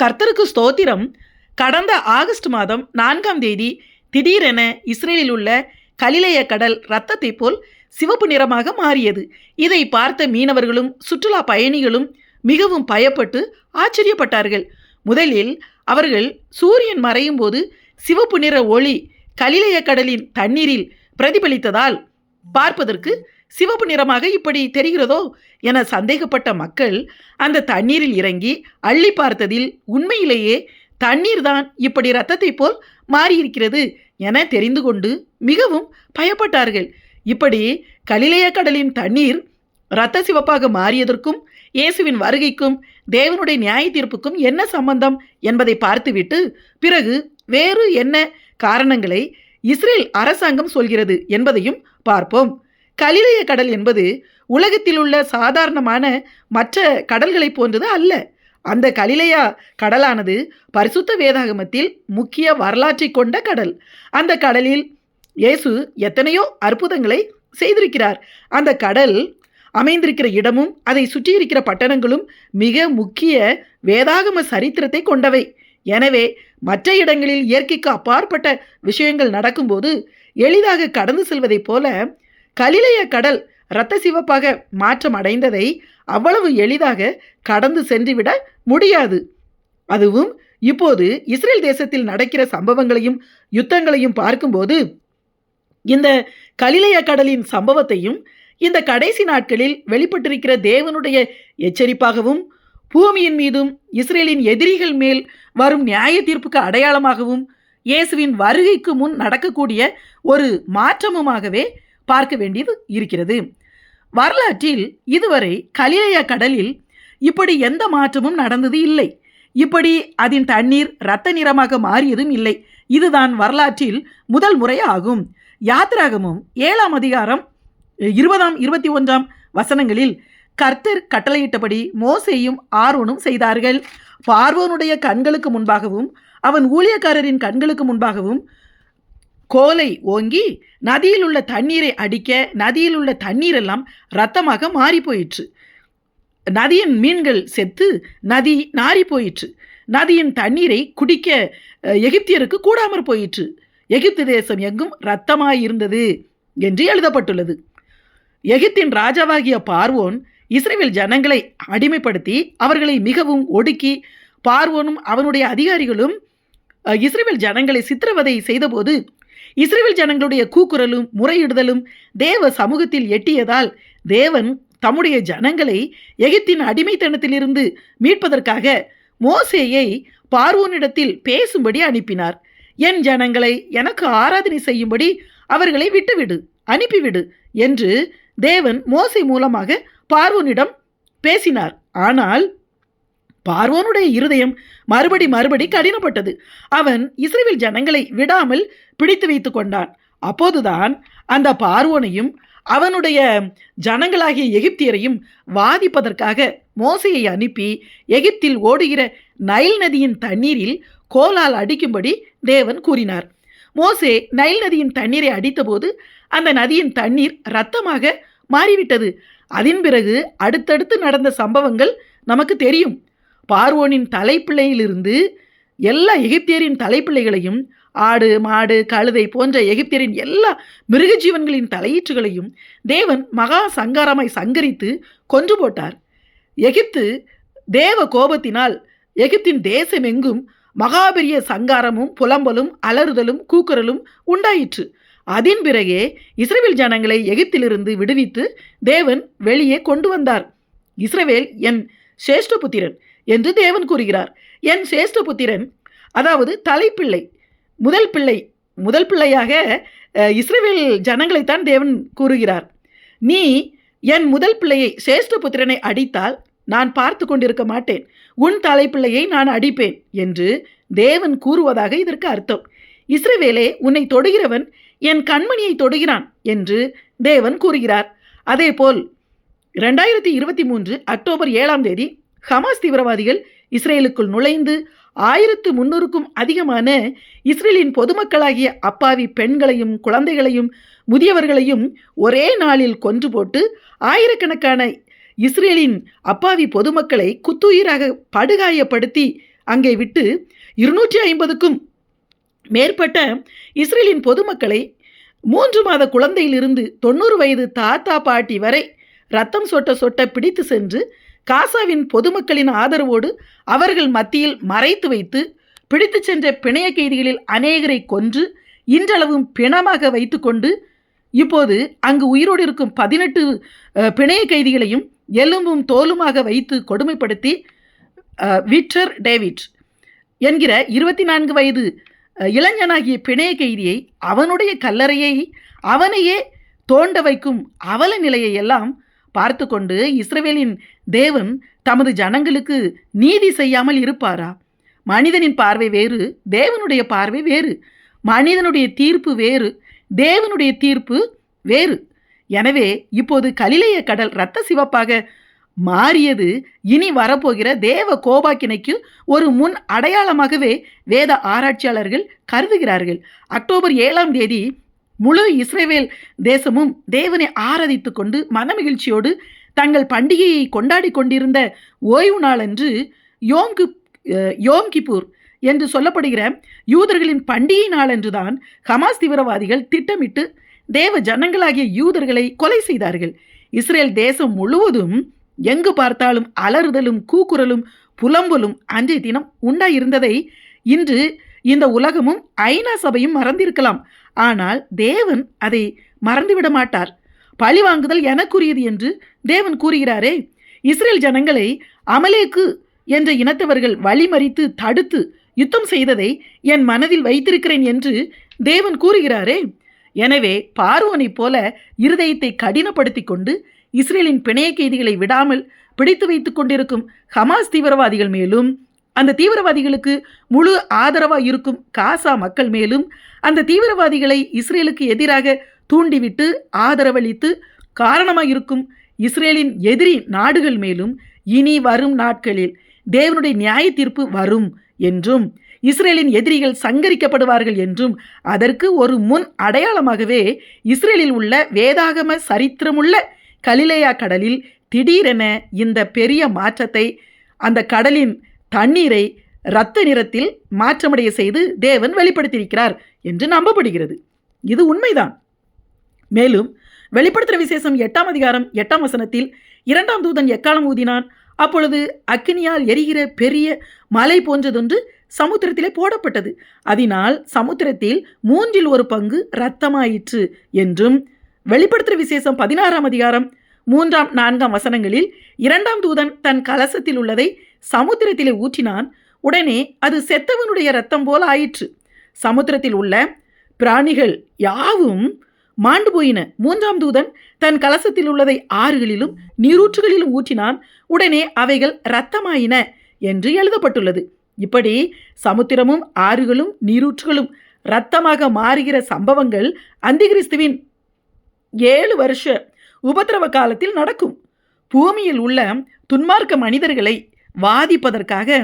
கர்த்தருக்கு ஸ்தோத்திரம். கடந்த ஆகஸ்ட் மாதம் நான்காம் தேதி திடீரென இஸ்ரேலில் உள்ள கலிலைய கடல் இரத்தத்தைப் போல் சிவப்பு நிறமாக மாறியது. இதை பார்த்த மீனவர்களும் சுற்றுலா பயணிகளும் மிகவும் பயப்பட்டு ஆச்சரியப்பட்டார்கள். முதலில் அவர்கள் சூரியன் மறையும் போது சிவப்பு நிற ஒளி கலிலைய கடலின் தண்ணீரில் பிரதிபலித்ததால் பார்ப்பதற்கு சிவப்பு நிறமாக இப்படி தெரிகிறதோ என சந்தேகப்பட்ட மக்கள் அந்த தண்ணீரில் இறங்கி அள்ளி பார்த்ததில் உண்மையிலேயே தண்ணீர் தான் இப்படி ரத்தத்தை போல் மாறியிருக்கிறது என தெரிந்து கொண்டு மிகவும் பயப்பட்டார்கள். இப்படி கலிலேய கடலின் தண்ணீர் இரத்த சிவப்பாக மாறியதற்கும் இயேசுவின் வருகைக்கும் தேவனுடைய நியாய தீர்ப்புக்கும் என்ன சம்பந்தம் என்பதை பார்த்துவிட்டு பிறகு வேறு என்ன காரணங்களை இஸ்ரேல் அரசாங்கம் சொல்கிறது என்பதையும் பார்ப்போம். கலிலேய கடல் என்பது உலகத்தில் உள்ள சாதாரணமான மற்ற கடல்களைப் போன்றது அல்ல. அந்த கலிலையா கடலானது பரிசுத்த வேதாகமத்தில் முக்கிய வரலாற்றை கொண்ட கடல். அந்த கடலில் இயேசு எத்தனையோ அற்புதங்களை செய்திருக்கிறார். அந்த கடல் அமைந்திருக்கிற இடமும் அதை சுற்றியிருக்கிற பட்டணங்களும் மிக முக்கிய வேதாகம சரித்திரத்தை கொண்டவை. எனவே மற்ற இடங்களில் இயற்கைக்கு அப்பாற்பட்ட விஷயங்கள் நடக்கும்போது எளிதாக கடந்து செல்வதைப் போல கலிலைய கடல் இரத்த சிவப்பாக மாற்றம் அடைந்ததை அவ்வளவு எளிதாக கடந்து சென்றுவிட முடியாது. அதுவும் இப்போது இஸ்ரேல் தேசத்தில் நடக்கிற சம்பவங்களையும் யுத்தங்களையும் பார்க்கும்போது இந்த கலிலைய கடலின் சம்பவத்தையும் இந்த கடைசி நாட்களில் வெளிப்பட்டிருக்கிற தேவனுடைய எச்சரிப்பாகவும் பூமியின் மீதும் இஸ்ரேலின் எதிரிகள் மேல் வரும் நியாய தீர்ப்புக்கு அடையாளமாகவும் இயேசுவின் வருகைக்கு முன் நடக்கக்கூடிய ஒரு மாற்றமுமாகவே பார்க்க வேண்டியது இருக்கிறது. வரலாற்றில் இதுவரை கலிலேய கடலில் இப்படி எந்த மாற்றமும் நடந்தது இல்லை. இப்படி அதன் தண்ணீர் இரத்த நிறமாக மாறியதும் இல்லை. இதுதான் வரலாற்றில் முதல் முறையாகும். யாத்ராகமும் ஏழாம் அதிகாரம் இருபதாம் இருபத்தி ஒன்றாம் வசனங்களில் கர்த்தர் கட்டளையிட்டபடி மோசேயும் ஆரோனும் செய்தார்கள். பார்வோனுடைய கண்களுக்கு முன்பாகவும் அவன் ஊழியக்காரரின் கண்களுக்கு முன்பாகவும் கோலை ஓங்கி நதியில் உள்ள தண்ணீரை அடிக்க நதியில் உள்ள தண்ணீரெல்லாம் ரத்தமாக மாறி போயிற்று நதியின் மீன்கள் செத்து நதி நாறி போயிற்று. நதியின் தண்ணீரை குடிக்க எகிப்தியருக்கு கூடாமற் போயிற்று. எகிப்து தேசம் எங்கும் இரத்தமாயிருந்தது என்று எழுதப்பட்டுள்ளது. எகிப்தின் ராஜாவாகிய பார்வோன் இஸ்ரேல் ஜனங்களை அடிமைப்படுத்தி அவர்களை மிகவும் ஒடுக்கி பார்வோனும் அவனுடைய அதிகாரிகளும் இஸ்ரேல் ஜனங்களை சித்திரவதை செய்தபோது இஸ்ரேல் ஜனங்களுடைய கூக்குரலும் முறையிடுதலும் தேவ சமூகத்தில் எட்டியதால் தேவன் தம்முடைய ஜனங்களை எகிப்தின் அடிமைத்தனத்திலிருந்து மீட்பதற்காக மோசேயை பார்வோனிடத்தில் பேசும்படி அனுப்பினார். என் ஜனங்களை எனக்கு ஆராதனை செய்யும்படி அவர்களை விட்டுவிடு அனுப்பிவிடு என்று தேவன் மோசை மூலமாக பார்வோனிடம் பேசினார். ஆனால் பார்வோனுடைய இருதயம் மறுபடி மறுபடி கடினப்பட்டது. அவன் இஸ்ரேல் ஜனங்களை விடாமல் பிடித்து வைத்து கொண்டான். அப்போதுதான் அந்த பார்வோனையும் அவனுடைய ஜனங்களாகிய எகிப்தியரையும் வாதிப்பதற்காக மோசையை அனுப்பி எகிப்தில் ஓடுகிற நைல் நதியின் தண்ணீரில் கோலால் அடிக்கும்படி தேவன் கூறினார். மோசே நைல் நதியின் தண்ணீரை அடித்தபோது அந்த நதியின் தண்ணீர் இரத்தமாக மாறிவிட்டது. அதன் பிறகு அடுத்தடுத்து நடந்த சம்பவங்கள் நமக்கு தெரியும். பார்வோனின் தலைப்பிள்ளையிலிருந்து எல்லா எகிப்தியரின் தலைப்பிள்ளைகளையும் ஆடு மாடு கழுதை போன்ற எகிப்தியரின் எல்லா மிருக ஜீவன்களின் தலையீற்றுகளையும் தேவன் மகா சங்காரமாய் சங்கரித்து கொன்று போட்டார். எகிப்து தேவ கோபத்தினால் எகிப்தின் தேசமெங்கும் மகாபெரிய சங்காரமும் புலம்பலும் அலறுதலும் கூக்குரலும் உண்டாயிற்று. அதன் பிறகே இஸ்ரேல் ஜனங்களை எகிப்திலிருந்து விடுவித்து தேவன் வெளியே கொண்டு வந்தார். இஸ்ரவேல் என் சேஷ்டபுத்திரன் என்று தேவன் கூறுகிறார். என் சேஷ்டபுத்திரன் அதாவது தலைப்பிள்ளை முதல் பிள்ளை முதல் பிள்ளையாக இஸ்ரேவேல் ஜனங்களைத்தான் தேவன் கூறுகிறார். நீ என் முதல் பிள்ளையை சேஷ்டபுத்திரனை அடித்தால் நான் பார்த்து கொண்டிருக்க மாட்டேன். உன் தலைப்பிள்ளையை நான் அடிப்பேன் என்று தேவன் கூறுவதாக இதற்கு அர்த்தம். இஸ்ரேவேலே உன்னை தொடுகிறவன் என் கண்மணியை தொடுகிறான் என்று தேவன் கூறுகிறார். அதேபோல் ரெண்டாயிரத்தி இருபத்தி மூன்று அக்டோபர் ஏழாம் தேதி ஹமாஸ் தீவிரவாதிகள் இஸ்ரேலுக்குள் நுழைந்து ஆயிரத்து முன்னூறுக்கும் அதிகமான இஸ்ரேலின் பொதுமக்களாகிய அப்பாவி பெண்களையும் குழந்தைகளையும் முதியவர்களையும் ஒரே நாளில் கொன்று போட்டு ஆயிரக்கணக்கான இஸ்ரேலின் அப்பாவி பொதுமக்களை குத்துயிராக படுகாயப்படுத்தி அங்கே விட்டு இருநூற்றி ஐம்பதுக்கும் மேற்பட்ட இஸ்ரேலின் பொதுமக்களை மூன்று மாத குழந்தையிலிருந்து தொண்ணூறு வயது தாத்தா பாட்டி வரை ரத்தம் சொட்ட சொட்ட பிடித்து சென்று காசாவின் பொதுமக்களின் ஆதரவோடு அவர்கள் மத்தியில் மறைத்து வைத்து பிடித்துச் சென்ற பிணைய கைதிகளில் அநேகரை கொன்று இன்றளவும் பிணமாக வைத்துக்கொண்டு இப்போது அங்கு உயிரோடு இருக்கும் பதினெட்டு பிணைய கைதிகளையும் எலும்பும் தோலுமாக வைத்து கொடுமைப்படுத்தி விட்டர் விக்டர் டேவிட் என்கிற இருபத்தி நான்கு வயது இளைஞனாகிய பிணைய கைதியை அவனுடைய கல்லறையை அவனையே தோண்ட வைக்கும் அவல நிலையை எல்லாம் பார்த்து கொண்டு இஸ்ரவேலின் தேவன் தமது ஜனங்களுக்கு நீதி செய்யாமல் இருப்பாரா? மனிதனின் பார்வை வேறு தேவனுடைய பார்வை வேறு. மனிதனுடைய தீர்ப்பு வேறு தேவனுடைய தீர்ப்பு வேறு. எனவே இப்போது கலிலேய கடல் இரத்த சிவப்பாக மாறியது. இனி வரப்போகிற தேவ கோபாக்கினைக்கு ஒரு முன் அடையாளமாகவே வேத ஆராய்ச்சியாளர்கள் கருதுகிறார்கள். அக்டோபர் ஏழாம் தேதி முழு இஸ்ரேவேல் தேசமும் தேவனை ஆராதித்து கொண்டு மனமகிழ்ச்சியோடு தங்கள் பண்டிகையை கொண்டாடி கொண்டிருந்த ஓய்வு நாளன்று யோம் கிப் யோம் கிப்பூர் என்று சொல்லப்படுகிற யூதர்களின் பண்டிகை நாளன்றுதான் ஹமாஸ் தீவிரவாதிகள் திட்டமிட்டு தேவ ஜனங்களாகிய யூதர்களை கொலை செய்தார்கள். இஸ்ரேல் தேசம் முழுவதும் எங்கு பார்த்தாலும் அலறுதலும் கூக்குரலும் புலம்பலும் அன்றைய தினம் உண்டாயிருந்ததை இன்று இந்த உலகமும் ஐநா சபையும் மறந்திருக்கலாம். ஆனால் தேவன் அதை மறந்துவிட மாட்டார். பழி வாங்குதல் எனக்குரியது என்று தேவன் கூறுகிறாரே இஸ்ரேல் ஜனங்களை அமலேக்கு என்ற இனத்தவர்கள் வழிமறித்து தடுத்து யுத்தம் செய்ததை என் மனதில் வைத்திருக்கிறேன் என்று தேவன் கூறுகிறாரே. எனவே பார்வோனைப் போல இருதயத்தை கடினப்படுத்தி கொண்டு இஸ்ரேலின் பிணைய கைதிகளை விடாமல் பிடித்து வைத்துக் கொண்டிருக்கும் ஹமாஸ் தீவிரவாதிகள் மேலும் அந்த தீவிரவாதிகளுக்கு முழு ஆதரவாக இருக்கும் காசா மக்கள் மேலும் அந்த தீவிரவாதிகளை இஸ்ரேலுக்கு எதிராக தூண்டிவிட்டு ஆதரவளித்து காரணமாக இருக்கும் இஸ்ரேலின் எதிரி நாடுகள் மேலும் இனி வரும் நாட்களில் தேவனுடைய நியாய தீர்ப்பு வரும் என்றும் இஸ்ரேலின் எதிரிகள் சங்கரிக்கப்படுவார்கள் என்றும் அதற்கு ஒரு முன் அடையாளமாகவே இஸ்ரேலில் உள்ள வேதாகம சரித்திரமுள்ள கலிலேயா கடலில் திடீரென இந்த பெரிய மாற்றத்தை அந்த கடலின் தண்ணீரை இரத்த நிறத்தில் மாற்றமடைய செய்து தேவன் வெளிப்படுத்தியிருக்கிறார் என்று நம்பப்படுகிறது. இது உண்மைதான். மேலும் வெளிப்படுத்துகிற விசேஷம் எட்டாம் அதிகாரம் எட்டாம் வசனத்தில் இரண்டாம் தூதன் எக்காலம் ஊதினான்? அப்பொழுது அக்கினியால் எரிகிற பெரிய மலை போன்றதொன்று சமுத்திரத்திலே போடப்பட்டது. அதனால் சமுத்திரத்தில் மூன்றில் ஒரு பங்கு இரத்தமாயிற்று என்றும் வெளிப்படுத்துகிற விசேஷம் பதினாறாம் அதிகாரம் மூன்றாம் நான்காம் வசனங்களில் இரண்டாம் தூதன் தன் கலசத்தில் உள்ளதை சமுத்திரத்திலே ஊற்றினான். உடனே அது செத்தவனுடைய இரத்தம் போல ஆயிற்று. சமுத்திரத்தில் உள்ள பிராணிகள் யாவும் மாண்டு போயின. மூன்றாம் தூதன் தன் கலசத்தில் உள்ளதை ஆறுகளிலும் நீரூற்றுகளிலும் ஊற்றினான். உடனே அவைகள் இரத்தமாயின என்று எழுதப்பட்டுள்ளது. இப்படி சமுத்திரமும் ஆறுகளும் நீரூற்றுகளும் இரத்தமாக மாறுகிற சம்பவங்கள் அந்திகிறிஸ்துவின் ஏழு வருஷ உபத்திரவ காலத்தில் நடக்கும். பூமியில் உள்ள துன்மார்க்க மனிதர்களை வாதிப்பதற்காக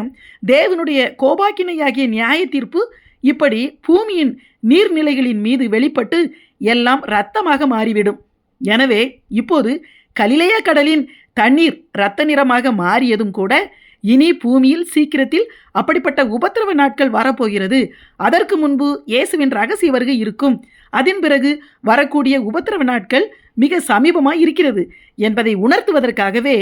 தேவனுடைய கோபாக்கினையாகிய நியாய தீர்ப்பு இப்படி பூமியின் நீர்நிலைகளின் மீது வெளிப்பட்டு எல்லாம் இரத்தமாக மாறிவிடும். எனவே இப்போது கலிலேய கடலின் தண்ணீர் இரத்த நிறமாக மாறியதும் கூட இனி பூமியில் சீக்கிரத்தில் அப்படிப்பட்ட உபத்திரவ நாட்கள் வரப்போகிறது. அதற்கு முன்பு இயேசுவின் ரகசிய வருகை இருக்கும். அதன் பிறகு வரக்கூடிய உபத்திரவ நாட்கள் மிக சமீபமாக இருக்கிறது என்பதை உணர்த்துவதற்காகவே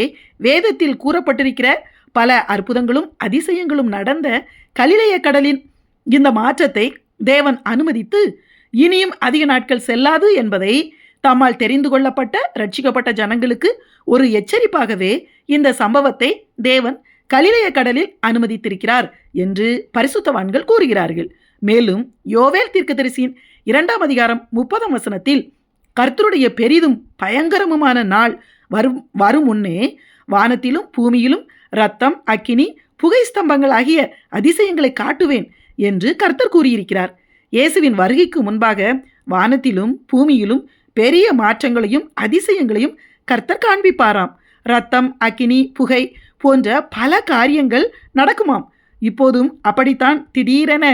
வேதத்தில் கூறப்பட்டிருக்கிற பல அற்புதங்களும் அதிசயங்களும் நடந்த கலிலேய கடலின் இந்த மாற்றத்தை தேவன் அனுமதித்து இனியும் அதிக நாட்கள் செல்லாது என்பதை தம்மால் தெரிந்து கொள்ளப்பட்ட ரட்சிக்கப்பட்ட ஜனங்களுக்கு ஒரு எச்சரிப்பாகவே இந்த சம்பவத்தை தேவன் கலிலேய கடலில் அனுமதித்திருக்கிறார் என்று பரிசுத்தவான்கள் கூறுகிறார்கள். மேலும் யோவேல் தீர்க்கதரிசியின் இரண்டாம் அதிகாரம் முப்பதாம் வசனத்தில் கர்த்தருடைய பெரிதும் பயங்கரமுமான நாள் வரும் வரும் முன்னே வானத்திலும் பூமியிலும் ரத்தம் அக்கினி புகை ஸ்தம்பங்கள் ஆகிய அதிசயங்களை காட்டுவேன் என்று கர்த்தர் கூறியிருக்கிறார். இயேசுவின் வருகைக்கு முன்பாக வானத்திலும் பூமியிலும் பெரிய மாற்றங்களையும் அதிசயங்களையும் கர்த்தர் காண்பிப்பாராம். ரத்தம் அக்கினி புகை போன்ற பல காரியங்கள் நடக்குமாம். இப்போதும் அப்படித்தான் திடீரென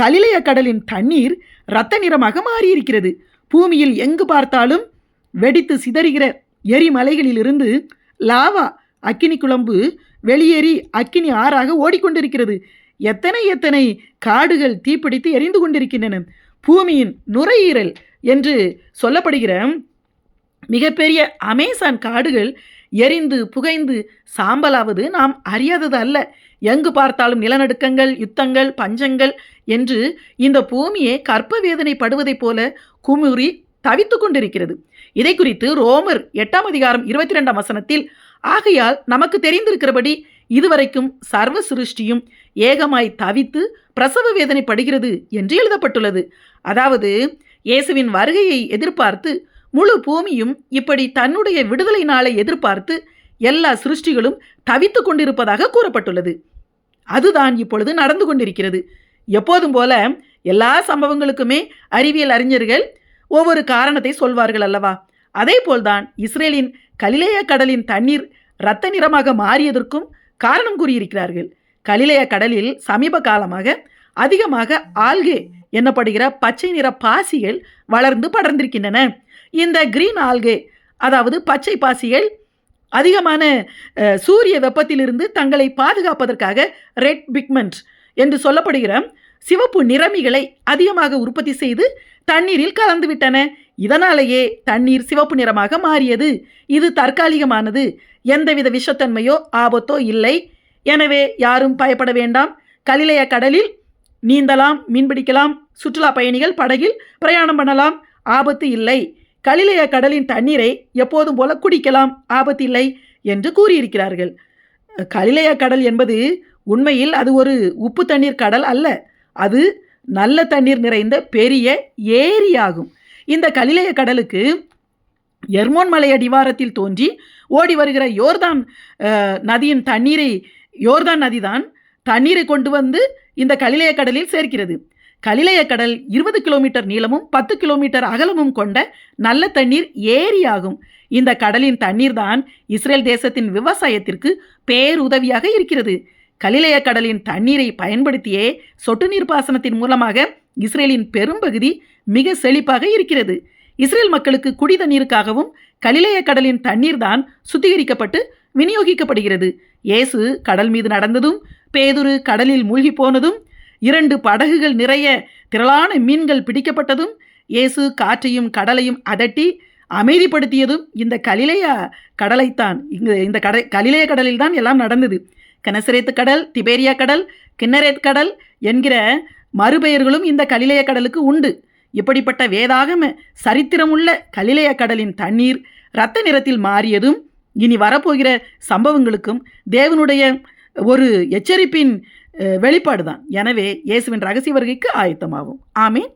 கலிலைய கடலின் தண்ணீர் இரத்த நிறமாக மாறியிருக்கிறது. பூமியில் எங்கு பார்த்தாலும் வெடித்து சிதறுகிற எரிமலைகளிலிருந்து லாவா அக்கினி குழம்பு வெளியேறி அக்கினி ஆறாக ஓடிக்கொண்டிருக்கிறது. எத்தனை எத்தனை காடுகள் தீப்பிடித்து எரிந்து கொண்டிருக்கின்றன. பூமியின் நுரையீரல் என்று சொல்லப்படுகிற மிகப்பெரிய அமேசான் காடுகள் எரிந்து புகைந்து சாம்பலாவது நாம் அறியாதது அல்ல. எங்கு பார்த்தாலும் நிலநடுக்கங்கள் யுத்தங்கள் பஞ்சங்கள் என்று இந்த பூமியே கற்ப வேதனைப்படுவதைப் போல குமுறி தவித்து கொண்டிருக்கிறது. இதை குறித்து ரோமர் எட்டாம் அதிகாரம் இருபத்தி ரெண்டாம் வசனத்தில் ஆகையால் நமக்கு தெரிந்திருக்கிறபடி இதுவரைக்கும் சர்வ சிருஷ்டியும் ஏகமாய் தவித்து பிரசவ வேதனைப்படுகிறது என்று எழுதப்பட்டுள்ளது. அதாவது இயேசுவின் வருகையை எதிர்பார்த்து முழு பூமியும் இப்படி தன்னுடைய விடுதலை நாளை எதிர்பார்த்து எல்லா சிருஷ்டிகளும் தவித்து கொண்டிருப்பதாக கூறப்பட்டுள்ளது. அதுதான் இப்பொழுது நடந்து கொண்டிருக்கிறது. எப்போதும் போல எல்லா சம்பவங்களுக்குமே அறிவியல் அறிஞர்கள் ஒவ்வொரு காரணத்தை சொல்வார்கள் அல்லவா? அதே போல்தான் இஸ்ரேலின் கலிலேய கடலின் தண்ணீர் இரத்த நிறமாக மாறியதற்கும் காரணம் கூறியிருக்கிறார்கள். கலிலேய கடலில் சமீப காலமாக அதிகமாக ஆல்கே என்னப்படுகிற பச்சை நிற பாசிகள் வளர்ந்து படர்ந்திருக்கின்றன. இந்த கிரீன் ஆல்கே அதாவது பச்சை பாசிகள் அதிகமான சூரிய வெப்பத்திலிருந்து தங்களை பாதுகாப்பதற்காக ரெட் பிக்மெண்ட் என்று சொல்லப்படுகிற சிவப்பு நிறமிகளை அதிகமாக உற்பத்தி செய்து தண்ணீரில் கலந்துவிட்டன. இதனாலேயே தண்ணீர் சிவப்பு நிறமாக மாறியது. இது தற்காலிகமானது. எந்தவித விஷத்தன்மையோ ஆபத்தோ இல்லை. எனவே யாரும் பயப்பட வேண்டாம். கலிலைய கடலில் நீந்தலாம் மீன்பிடிக்கலாம் சுற்றுலா பயணிகள் படகில் பிரயாணம் பண்ணலாம். ஆபத்து இல்லை. கலிலைய கடலின் தண்ணீரை எப்போதும் போல குடிக்கலாம். ஆபத்து இல்லை என்று கூறியிருக்கிறார்கள். கலிலைய கடல் என்பது உண்மையில் அது ஒரு உப்பு தண்ணீர் கடல் அல்ல. அது நல்ல தண்ணீர் நிறைந்த பெரிய ஏரியாகும். இந்த கலிலேய கடலுக்கு எர்மோன் மலை அடிவாரத்தில் தோன்றி ஓடி வருகிற யோர்தான் நதியின் தண்ணீரை யோர்தான் நதிதான் தண்ணீரை கொண்டு வந்து இந்த கலிலேய கடலில் சேர்க்கிறது. கலிலேய கடல் இருபது கிலோமீட்டர் நீளமும் பத்து கிலோமீட்டர் அகலமும் கொண்ட நல்ல தண்ணீர் ஏரியாகும். இந்த கடலின் தண்ணீர் தான் இஸ்ரேல் தேசத்தின் விவசாயத்திற்கு பேருதவியாக இருக்கிறது. கலிலேய கடலின் தண்ணீரை பயன்படுத்தியே சொட்டு நீர் பாசனத்தின் மூலமாக இஸ்ரேலின் பெரும்பகுதி மிக செழிப்பாக இருக்கிறது. இஸ்ரேல் மக்களுக்கு குடி தண்ணீருக்காகவும் கலிலேய கடலின் தண்ணீர் தான் சுத்திகரிக்கப்பட்டு விநியோகிக்கப்படுகிறது. இயேசு கடல் மீது நடந்ததும் பேதுரு கடலில் மூழ்கி போனதும் இரண்டு படகுகள் நிறைய திரளான மீன்கள் பிடிக்கப்பட்டதும் இயேசு காற்றையும் கடலையும் அதட்டி அமைதிப்படுத்தியதும் இந்த கலிலேய கடலைத்தான் இங்கு இந்த கடை கலிலேய கடலில் தான் எல்லாம் நடந்தது. கனசரேத்து கடல் திபேரியா கடல் கிண்ணரேத் கடல் என்கிற மறுபெயர்களும் இந்த கலிலேய கடலுக்கு உண்டு. இப்படிப்பட்ட வேதாகம சரித்திரமுள்ள கலிலேய கடலின் தண்ணீர் இரத்த நிறத்தில் மாறியதும் இனி வரப்போகிற சம்பவங்களுக்கும் தேவனுடைய ஒரு எச்சரிப்பின் வெளிப்பாடு தான் எனவே இயேசுவின் ரகசிய வருகைக்கு ஆயத்தமாகும். ஆமீன்.